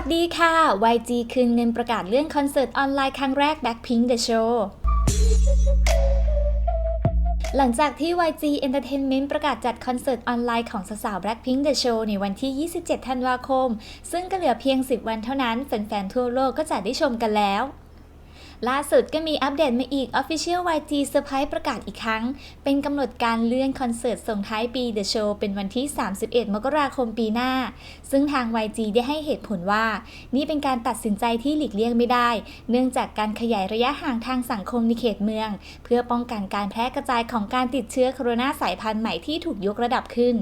วัสดีค่ะ YG คืนเงินประกาศเลื่อนคอนเสิร์ตออนไลน์ครั้งแรก Blackpink The Show หลังจากที่ YG Entertainment ประกาศจัดคอนเสิร์ตออนไลน์ของสาวๆ Blackpink The Show ในวันที่ 27 ธันวาคม ซึ่งก็เหลือเพียง 10 วันเท่านั้น แฟนๆ ทั่วโลกก็จะได้ชมกันแล้ว ล่าสุดก็มีอัปเดตมาอีก Official YG เซอร์ไพรส์ประกาศอีกครั้ง เป็นกำหนดการเลื่อนคอนเสิร์ตส่งท้ายปี The Show เป็นวันที่ 31 มกราคมปีหน้า ซึ่งทาง YG ได้ให้เหตุผลว่า นี่เป็นการตัดสินใจที่หลีกเลี่ยงไม่ได้ เนื่องจากการขยายระยะห่างทางสังคมในเขตเมือง เพื่อป้องกันการแพร่กระจายของการติดเชื้อโคโรนาสายพันธุ์ใหม่ที่ถูกยกระดับขึ้น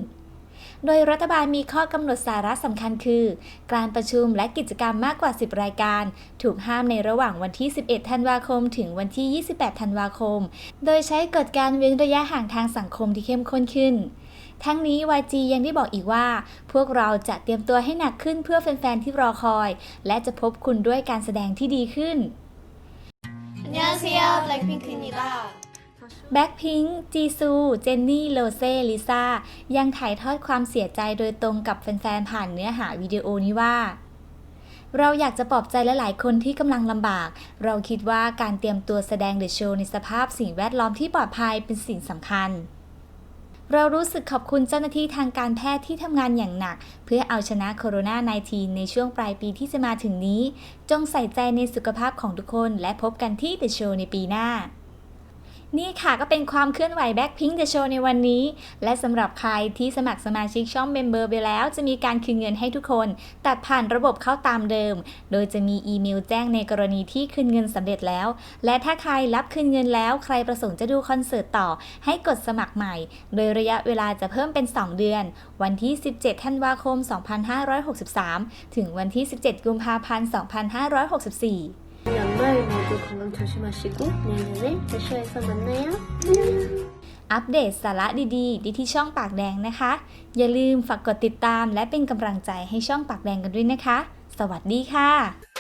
โดยรัฐบาลมีข้อกำหนดสาระสำคัญคือ การประชุมและกิจกรรมมากกว่า 10 รายการ ถูกห้ามในระหว่างวันที่ 11 ธันวาคม ถึงวันที่ 28 ธันวาคม โดยใช้กฎการเว้นระยะห่างทางสังคมที่เข้มข้นขึ้น ทั้งนี้ YG ยังได้บอกอีกว่า พวกเราจะเตรียมตัวให้หนักขึ้นเพื่อแฟนๆที่รอคอย และจะพบคุณด้วยการแสดงที่ดีขึ้น 안녕하세요 블랙핑크입니다. แบ็คพิงค์จีซู เจนนี่ โลเซ่ ลิซ่า ยังถ่ายทอดความเสียใจโดยตรงกับแฟนๆ ผ่านเนื้อหาวิดีโอนี้ว่า เราอยากจะปลอบใจหลาย ๆ คนที่กำลังลำบาก เราคิดว่าการเตรียมตัวแสดงเดอะโชว์ในสภาพสิ่งแวดล้อมที่ปลอดภัยเป็นสิ่งสำคัญ เรารู้สึกขอบคุณเจ้าหน้าที่ทางการแพทย์ที่ทำงานอย่างหนัก เพื่อเอาชนะโคโรนา19ในช่วงปลายปีที่จะมาถึงนี้ จงใส่ใจในสุขภาพของทุกคนและพบกันที่เดอะโชว์ในปีหน้า นี่ค่ะก็เป็นความเคลื่อนไหว Blackpink The Show ในวันนี้ และสำหรับใครที่สมัครสมาชิกช่อง Member ไปแล้ว จะมีการคืนเงินให้ทุกคน ตัดผ่านระบบเข้าตามเดิม โดยจะมีอีเมลแจ้งในกรณีที่คืนเงินสำเร็จแล้ว และถ้าใครรับคืนเงินแล้ว ใครประสงค์จะดูคอนเสิร์ตต่อ ให้กดสมัครใหม่ โดยระยะเวลาจะเพิ่มเป็น 2 เดือน วันที่ 17 ธันวาคม 2563 ถึงวันที่ 17 กุมภาพันธ์ 2564 연말 모두 건강 조심하시고 내년에 대쇼에서 만나요. 안녕. อัปเดตสาระดีๆ ดีที่ช่องปากแดงนะคะ อย่าลืมฝากกดติดตามและเป็นกำลังใจให้ช่องปากแดงกันด้วยนะคะ สวัสดีค่ะ